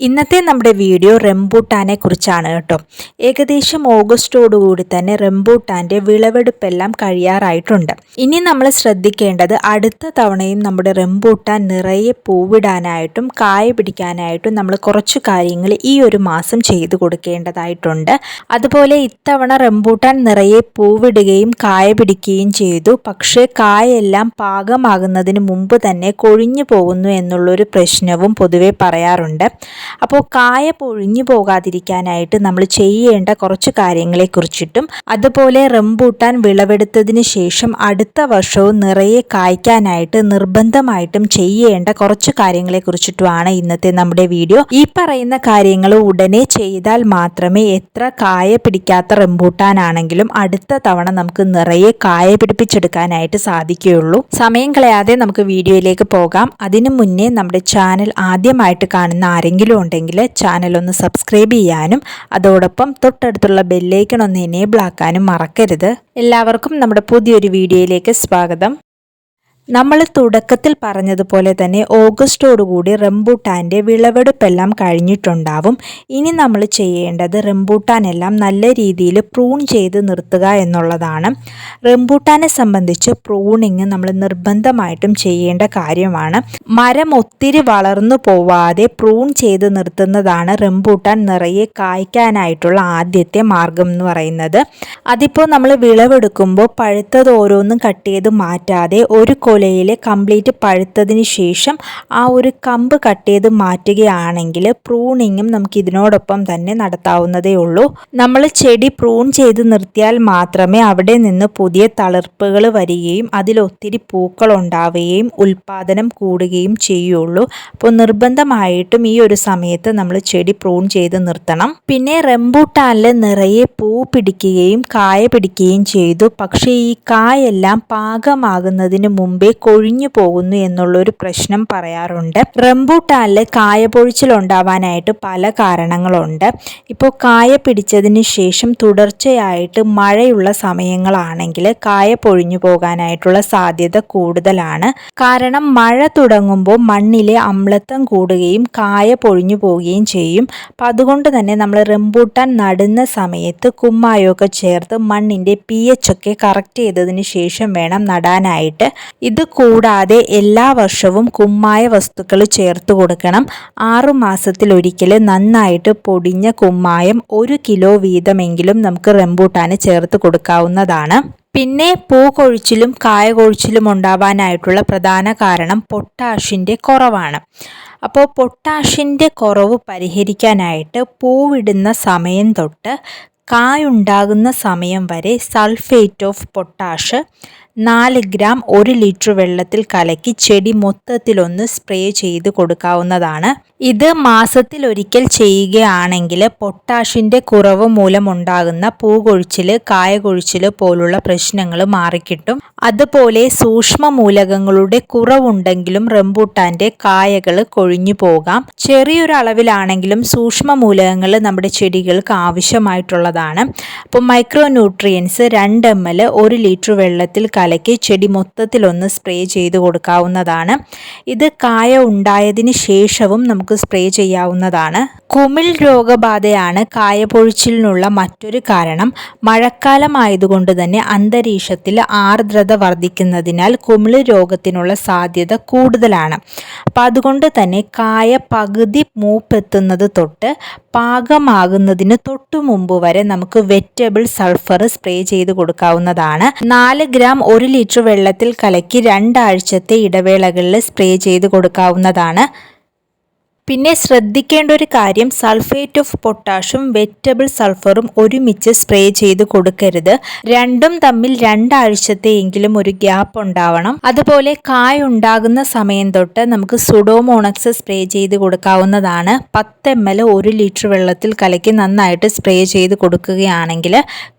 ഇന്നത്തെ നമ്മുടെ വീഡിയോ റംബൂട്ടാനെ കുറിച്ചാണ് കേട്ടോ. ഏകദേശം ഓഗസ്റ്റോടുകൂടി തന്നെ റംബൂട്ടാന്റെ വിളവെടുപ്പെല്ലാം കഴിയാറായിട്ടുണ്ട്. ഇനി നമ്മൾ ശ്രദ്ധിക്കേണ്ടത് അടുത്ത തവണയും നമ്മുടെ റംബൂട്ടാൻ നിറയെ പൂവിടാനായിട്ടും കായ പിടിക്കാനായിട്ടും നമ്മൾ കുറച്ച് കാര്യങ്ങൾ ഈ ഒരു മാസം ചെയ്തു കൊടുക്കേണ്ടതായിട്ടുണ്ട്. അതുപോലെ ഇത്തവണ റംബൂട്ടാൻ നിറയെ പൂവിടുകയും കായ പിടിക്കുകയും ചെയ്തു. പക്ഷേ കായെല്ലാം പാകമാകുന്നതിന് മുമ്പ് തന്നെ കൊഴിഞ്ഞു പോകുന്നു എന്നുള്ളൊരു പ്രശ്നവും പൊതുവെ പറയാറുണ്ട്. അപ്പോൾ കായ പൊഴിഞ്ഞു പോകാതിരിക്കാനായിട്ട് നമ്മൾ ചെയ്യേണ്ട കുറച്ച് കാര്യങ്ങളെക്കുറിച്ചിട്ടും അതുപോലെ റംബൂട്ടാൻ വിളവെടുത്തതിന് ശേഷം അടുത്ത വർഷവും നിറയെ കായ്ക്കാനായിട്ട് നിർബന്ധമായിട്ടും ചെയ്യേണ്ട കുറച്ച് കാര്യങ്ങളെക്കുറിച്ചിട്ടുമാണ് ഇന്നത്തെ നമ്മുടെ വീഡിയോ. ഈ പറയുന്ന കാര്യങ്ങൾ ഉടനെ ചെയ്താൽ മാത്രമേ എത്ര കായ പിടിക്കാത്ത റംബൂട്ടാനാണെങ്കിലും അടുത്ത തവണ നമുക്ക് നിറയെ കായ പിടിപ്പിച്ചെടുക്കാനായിട്ട് സാധിക്കുകയുള്ളൂ. സമയം കളയാതെ നമുക്ക് വീഡിയോയിലേക്ക് പോകാം. അതിനു മുന്നേ നമ്മുടെ ചാനൽ ആദ്യമായിട്ട് കാണുന്ന ആരെങ്കിലും ഉണ്ടെങ്കിൽ ചാനൽ ഒന്ന് സബ്സ്ക്രൈബ് ചെയ്യാനും അതോടൊപ്പം തൊട്ടടുത്തുള്ള ബെല്ലൈക്കൺ ഒന്ന് എനേബിൾ ആക്കാനും മറക്കരുത്. എല്ലാവർക്കും നമ്മുടെ പുതിയൊരു വീഡിയോയിലേക്ക് സ്വാഗതം. നമ്മൾ തുടക്കത്തിൽ പറഞ്ഞതുപോലെ തന്നെ ഓഗസ്റ്റോടുകൂടി റംബൂട്ടാന്റെ വിളവെടുപ്പെല്ലാം കഴിഞ്ഞിട്ടുണ്ടാവും. ഇനി നമ്മൾ ചെയ്യേണ്ടത് റംബൂട്ടാനെല്ലാം നല്ല രീതിയിൽ പ്രൂൺ ചെയ്ത് നിർത്തുക എന്നുള്ളതാണ്. റംബൂട്ടാനെ സംബന്ധിച്ച് പ്രൂണിങ് നമ്മൾ നിർബന്ധമായിട്ടും ചെയ്യേണ്ട കാര്യമാണ്. മരം ഒത്തിരി വളർന്നു പോവാതെ പ്രൂൺ ചെയ്ത് നിർത്തുന്നതാണ് റംബൂട്ടാൻ നിറയെ കായ്ക്കാനായിട്ടുള്ള ആദ്യത്തെ മാർഗം എന്ന് പറയുന്നത്. അതിപ്പോൾ നമ്മൾ വിളവെടുക്കുമ്പോൾ പഴുത്തത് ഓരോന്നും കട്ട് ചെയ്ത് മാറ്റാതെ ഒരു കൊലയിൽ കംപ്ലീറ്റ് പഴുത്തതിന് ശേഷം ആ ഒരു കമ്പ് കട്ട് ചെയ്ത് മാറ്റുകയാണെങ്കിൽ പ്രൂണിങ്ങും നമുക്ക് ഇതിനോടൊപ്പം തന്നെ നടത്താവുന്നതേ ഉള്ളൂ. നമ്മൾ ചെടി പ്രൂൺ ചെയ്ത് നിർത്തിയാൽ മാത്രമേ അവിടെ നിന്ന് പുതിയ തളിർപ്പുകൾ വരികയും അതിലൊത്തിരി പൂക്കൾ ഉണ്ടാവുകയും ഉൽപാദനം കൂടുകയും ചെയ്യുള്ളൂ. അപ്പോൾ നിർബന്ധമായിട്ടും ഈ ഒരു സമയത്ത് നമ്മൾ ചെടി പ്രൂൺ ചെയ്ത് നിർത്തണം. പിന്നെ റെമ്പൂട്ടാനിൽ നിറയെ പൂ പിടിക്കുകയും കായ പിടിക്കുകയും ചെയ്തു. പക്ഷേ ഈ കായെല്ലാം പാകമാകുന്നതിന് മുമ്പേ മുമ്പേ കൊഴിഞ്ഞു പോകുന്നു എന്നുള്ളൊരു പ്രശ്നം പറയാറുണ്ട്. റംബൂട്ടാനിൽ കായ പൊഴിച്ചിലുണ്ടാവാനായിട്ട് പല കാരണങ്ങളുണ്ട്. ഇപ്പോൾ കായ പിടിച്ചതിന് ശേഷം തുടർച്ചയായിട്ട് മഴയുള്ള സമയങ്ങളാണെങ്കിൽ കായ പൊഴിഞ്ഞു പോകാനായിട്ടുള്ള സാധ്യത കൂടുതലാണ്. കാരണം മഴ തുടങ്ങുമ്പോൾ മണ്ണിലെ അമ്ലത്വം കൂടുകയും കായ പൊഴിഞ്ഞു പോവുകയും ചെയ്യും. അപ്പം അതുകൊണ്ട് തന്നെ നമ്മൾ റംബൂട്ടാൻ നടുന്ന സമയത്ത് കുമ്മായൊക്കെ ചേർത്ത് മണ്ണിന്റെ പി എച്ച് ഒക്കെ കറക്റ്റ് ചെയ്തതിന് ശേഷം വേണം നടാനായിട്ട്. ഇത് കൂടാതെ എല്ലാ വർഷവും കുമ്മായ വസ്തുക്കൾ ചേർത്ത് കൊടുക്കണം. ആറു മാസത്തിലൊരിക്കൽ നന്നായിട്ട് പൊടിഞ്ഞ കുമ്മായം ഒരു കിലോ വീതമെങ്കിലും നമുക്ക് റംബൂട്ടാന് ചേർത്ത് കൊടുക്കാവുന്നതാണ്. പിന്നെ പൂ കൊഴിച്ചിലും കായ കൊഴിച്ചിലും ഉണ്ടാവാനായിട്ടുള്ള പ്രധാന കാരണം പൊട്ടാഷിന്റെ കുറവാണ്. അപ്പോൾ പൊട്ടാഷിന്റെ കുറവ് പരിഹരിക്കാനായിട്ട് പൂവിടുന്ന സമയം തൊട്ട് കായുണ്ടാകുന്ന സമയം വരെ സൾഫേറ്റ് ഓഫ് പൊട്ടാഷ് നാല് ഗ്രാം ഒരു ലിറ്റർ വെള്ളത്തിൽ കലക്കി ചെടി മൊത്തത്തിലൊന്ന് സ്പ്രേ ചെയ്ത് കൊടുക്കാവുന്നതാണ്. ഇത് മാസത്തിൽ ഒരിക്കൽ ചെയ്യുകയാണെങ്കിൽ പൊട്ടാഷിന്റെ കുറവ് മൂലമുണ്ടാകുന്ന പൂകൊഴിച്ചിൽ കായകൊഴിച്ചിൽ പോലുള്ള പ്രശ്നങ്ങൾ മാറിക്കിട്ടും. അതുപോലെ സൂക്ഷ്മ മൂലകങ്ങളുടെ കുറവുണ്ടെങ്കിലും റംബൂട്ടാന്റെ കായകൾ കൊഴിഞ്ഞു പോകാം. ചെറിയൊരളവിലാണെങ്കിലും സൂക്ഷ്മ മൂലകങ്ങൾ നമ്മുടെ ചെടികൾക്ക് ആവശ്യമായിട്ടുള്ളതാണ്. അപ്പോൾ മൈക്രോ ന്യൂട്രിയൻസ് രണ്ട് എം എൽ ഒരു ലിറ്റർ വെള്ളത്തിൽ ചെടി മൊത്തത്തിലൊന്ന് സ്പ്രേ ചെയ്ത് കൊടുക്കാവുന്നതാണ്. ഇത് കായ ഉണ്ടായതിന് ശേഷവും നമുക്ക് സ്പ്രേ ചെയ്യാവുന്നതാണ്. കുമിൾ രോഗബാധയാണ് കായപൊഴിച്ചിലിനുള്ള മറ്റൊരു കാരണം. മഴക്കാലമായതുകൊണ്ട് തന്നെ അന്തരീക്ഷത്തിൽ ആർദ്രത വർദ്ധിക്കുന്നതിനാൽ കുമിൾ രോഗത്തിനുള്ള സാധ്യത കൂടുതലാണ്. അപ്പം അതുകൊണ്ട് തന്നെ കായ പകുതി മൂപ്പെത്തുന്നത് തൊട്ട് പാകമാകുന്നതിന് തൊട്ടു മുമ്പ് വരെ നമുക്ക് വെറ്റബിൾ സൾഫർ സ്പ്രേ ചെയ്ത് കൊടുക്കാവുന്നതാണ്. നാല് ഗ്രാം ഒരു ലിറ്റർ വെള്ളത്തിൽ കലക്കി രണ്ടാഴ്ചത്തെ ഇടവേളകളിൽ സ്പ്രേ ചെയ്ത് കൊടുക്കാവുന്നതാണ് പിന്നെ ശ്രദ്ധിക്കേണ്ട ഒരു കാര്യം സൾഫേറ്റ് ഓഫ് പൊട്ടാഷും വെജിറ്റബിൾ സൾഫറും ഒരുമിച്ച് സ്പ്രേ ചെയ്ത് കൊടുക്കരുത്. രണ്ടും തമ്മിൽ രണ്ടാഴ്ചത്തെയെങ്കിലും ഒരു ഗ്യാപ്പ് ഉണ്ടാവണം. അതുപോലെ കായ ഉണ്ടാകുന്ന സമയം തൊട്ട് നമുക്ക് സുഡോമോണക്സ് സ്പ്രേ ചെയ്ത് കൊടുക്കാവുന്നതാണ്. പത്ത് എം എൽ ഒരു ലിറ്റർ വെള്ളത്തിൽ കലക്കി നന്നായിട്ട് സ്പ്രേ ചെയ്ത് കൊടുക്കുകയാണെങ്കിൽ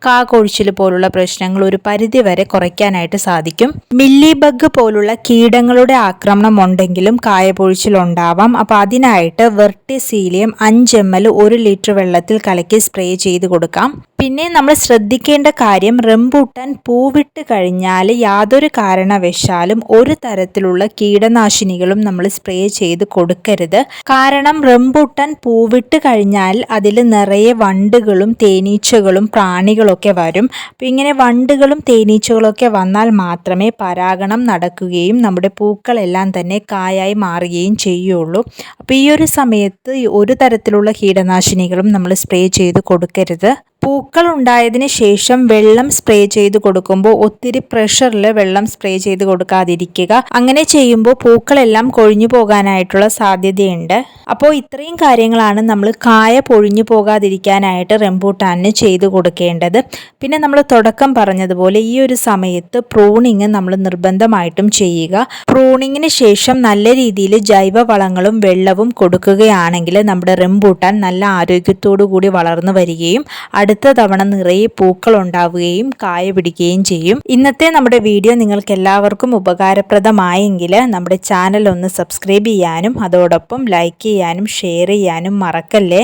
കാ കൊഴിച്ചിൽ പോലുള്ള പ്രശ്നങ്ങൾ ഒരു പരിധി വരെ കുറയ്ക്കാനായിട്ട് സാധിക്കും. മില്ലി ബഗ് പോലുള്ള കീടങ്ങളുടെ ആക്രമണം ഉണ്ടെങ്കിലും കായ പൊഴിച്ചിലുണ്ടാവാം അപ്പോൾ അതിനായി അടുത്തതായിട്ട് വെർട്ടിസീലിയം അഞ്ച് എം എൽ ഒരു ലിറ്റർ വെള്ളത്തിൽ കലക്കി സ്പ്രേ ചെയ്ത് കൊടുക്കാം. പിന്നെ നമ്മൾ ശ്രദ്ധിക്കേണ്ട കാര്യം റംബൂട്ടാൻ പൂവിട്ട് കഴിഞ്ഞാൽ യാതൊരു കാരണവശാലും ഒരു തരത്തിലുള്ള കീടനാശിനികളും നമ്മൾ സ്പ്രേ ചെയ്ത് കൊടുക്കരുത്. കാരണം റംബൂട്ടാൻ പൂവിട്ട് കഴിഞ്ഞാൽ അതിൽ നിറയെ വണ്ടുകളും തേനീച്ചകളും പ്രാണികളൊക്കെ വരും. അപ്പോൾ ഇങ്ങനെ വണ്ടുകളും തേനീച്ചകളൊക്കെ വന്നാൽ മാത്രമേ പരാഗണം നടക്കുകയും നമ്മുടെ പൂക്കളെല്ലാം തന്നെ കായായി മാറുകയും ചെയ്യുള്ളൂ. അപ്പോൾ ഈ ഒരു സമയത്ത് ഒരു തരത്തിലുള്ള കീടനാശിനികളും നമ്മൾ സ്പ്രേ ചെയ്ത് കൊടുക്കരുത്. പൂക്കൾ ഉണ്ടായതിന് ശേഷം വെള്ളം സ്പ്രേ ചെയ്ത് കൊടുക്കുമ്പോൾ ഒത്തിരി പ്രഷറിൽ വെള്ളം സ്പ്രേ ചെയ്ത് കൊടുക്കാതിരിക്കുക. അങ്ങനെ ചെയ്യുമ്പോൾ പൂക്കളെല്ലാം കൊഴിഞ്ഞു പോകാനായിട്ടുള്ള സാധ്യതയുണ്ട്. അപ്പോൾ ഇത്രയും കാര്യങ്ങളാണ് നമ്മൾ കായ പൊഴിഞ്ഞു പോകാതിരിക്കാനായിട്ട് റെമ്പൂട്ടാനിന് ചെയ്തു കൊടുക്കേണ്ടത്. പിന്നെ നമ്മൾ തുടക്കം പറഞ്ഞതുപോലെ ഈ ഒരു സമയത്ത് പ്രൂണിങ് നമ്മൾ നിർബന്ധമായിട്ടും ചെയ്യുക. പ്രൂണിങ്ങിന് ശേഷം നല്ല രീതിയിൽ ജൈവവളങ്ങളും വെള്ളവും കൊടുക്കുകയാണെങ്കിൽ നമ്മുടെ റെമ്പൂട്ടാൻ നല്ല ആരോഗ്യത്തോടു കൂടി വളർന്നു വരികയും അടുത്ത അടുത്ത തവണ നിറയെ പൂക്കൾ ഉണ്ടാവുകയും കായ പിടിക്കുകയും ചെയ്യും. ഇന്നത്തെ നമ്മുടെ വീഡിയോ നിങ്ങൾക്ക് എല്ലാവർക്കും ഉപകാരപ്രദമായെങ്കിൽ നമ്മുടെ ചാനൽ ഒന്ന് സബ്സ്ക്രൈബ് ചെയ്യാനും അതോടൊപ്പം ലൈക്ക് ചെയ്യാനും ഷെയർ ചെയ്യാനും മറക്കല്ലേ?